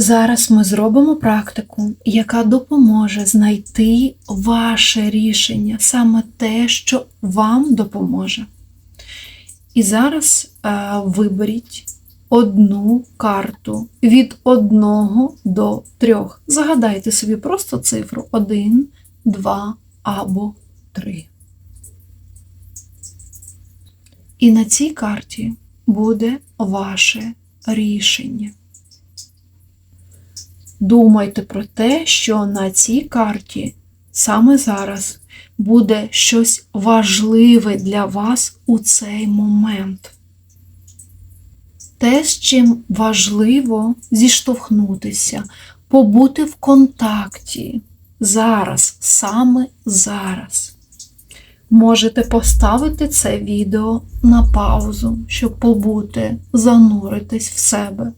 Зараз ми зробимо практику, яка допоможе знайти ваше рішення, саме те, що вам допоможе. І зараз е, виберіть одну карту від 1 до 3. Загадайте собі просто цифру 1, 2 або 3. І на цій карті буде ваше рішення. Думайте про те, що на цій карті саме зараз буде щось важливе для вас у цей момент. Те, з чим важливо зіштовхнутися, побути в контакті зараз, саме зараз. Можете поставити це відео на паузу, щоб побути, зануритись в себе,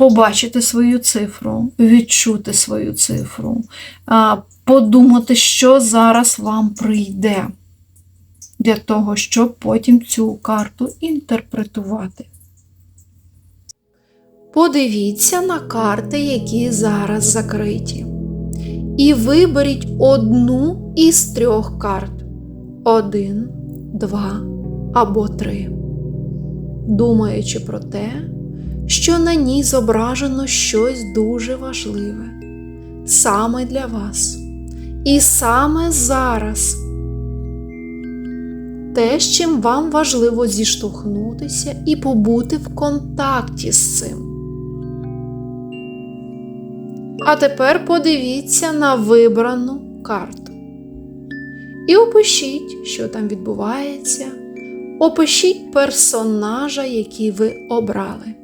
побачити свою цифру, відчути свою цифру, подумати, що зараз вам прийде, для того, щоб потім цю карту інтерпретувати. Подивіться на карти, які зараз закриті. І виберіть одну із трьох карт: один, два або три. Думаючи про те, що на ній зображено щось дуже важливе саме для вас. І саме зараз те, з чим вам важливо зіштовхнутися і побути в контакті з цим. А тепер подивіться на вибрану карту. І опишіть, що там відбувається. Опишіть персонажа, який ви обрали.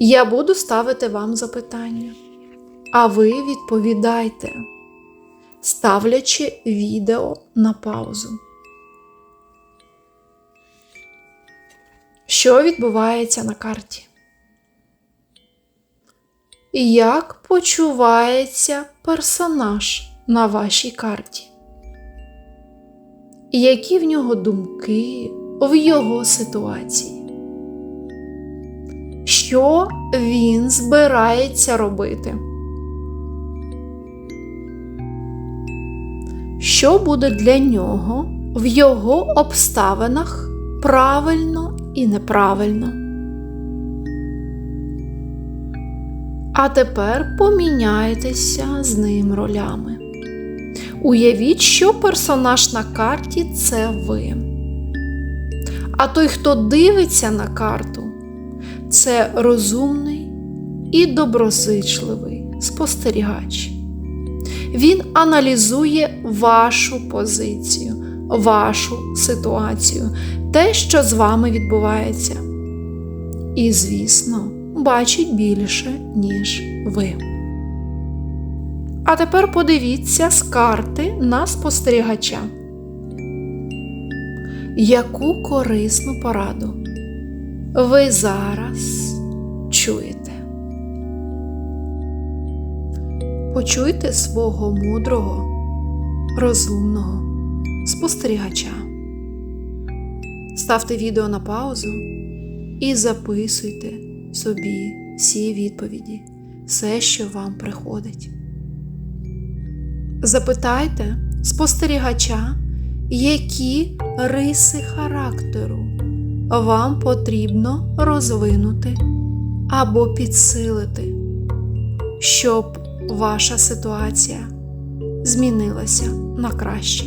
Я буду ставити вам запитання, а ви відповідайте, ставлячи відео на паузу. Що відбувається на карті? Як почувається персонаж на вашій карті? Які в нього думки в його ситуації? Що він збирається робити? Що буде для нього в його обставинах правильно і неправильно? А тепер поміняйтеся з ним ролями. Уявіть, що персонаж на карті це ви. А той, хто дивиться на карту, це розумний і доброзичливий спостерігач. Він аналізує вашу позицію, вашу ситуацію, те, що з вами відбувається. І, звісно, бачить більше, ніж ви. А тепер подивіться з карти на спостерігача. Яку корисну пораду ви зараз чуєте? Почуйте свого мудрого, розумного спостерігача. Ставте відео на паузу і записуйте собі всі відповіді, все, що вам приходить. Запитайте спостерігача, які риси характеру вам потрібно розвинути або підсилити, щоб ваша ситуація змінилася на краще.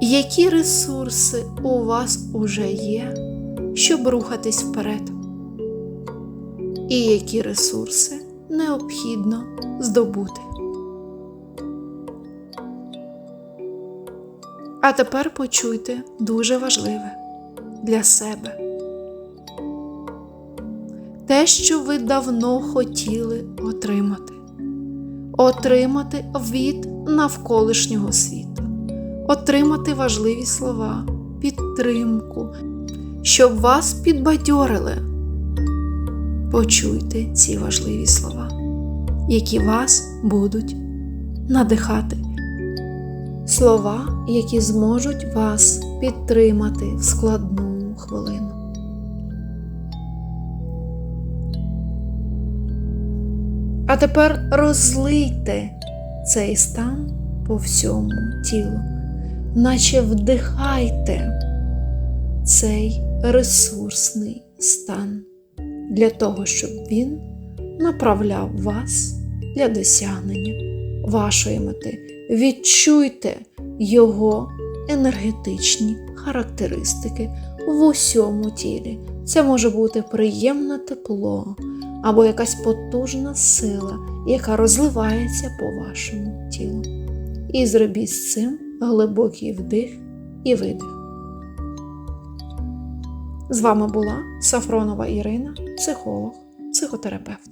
Які ресурси у вас уже є, щоб рухатись вперед? І які ресурси необхідно здобути? А тепер почуйте дуже важливе для себе. Те, що ви давно хотіли отримати, отримати від навколишнього світу, отримати важливі слова, підтримку, щоб вас підбадьорили. Почуйте ці важливі слова, які вас будуть надихати слова, які зможуть вас підтримати в складну хвилину. А тепер розлийте цей стан по всьому тілу, наче вдихайте цей ресурсний стан для того, щоб він направляв вас для досягнення вашої мети. Відчуйте його енергетичні характеристики в усьому тілі. Це може бути приємне тепло або якась потужна сила, яка розливається по вашому тілу. І зробіть з цим глибокий вдих і видих. З вами була Сафронова Ірина, психолог, психотерапевт.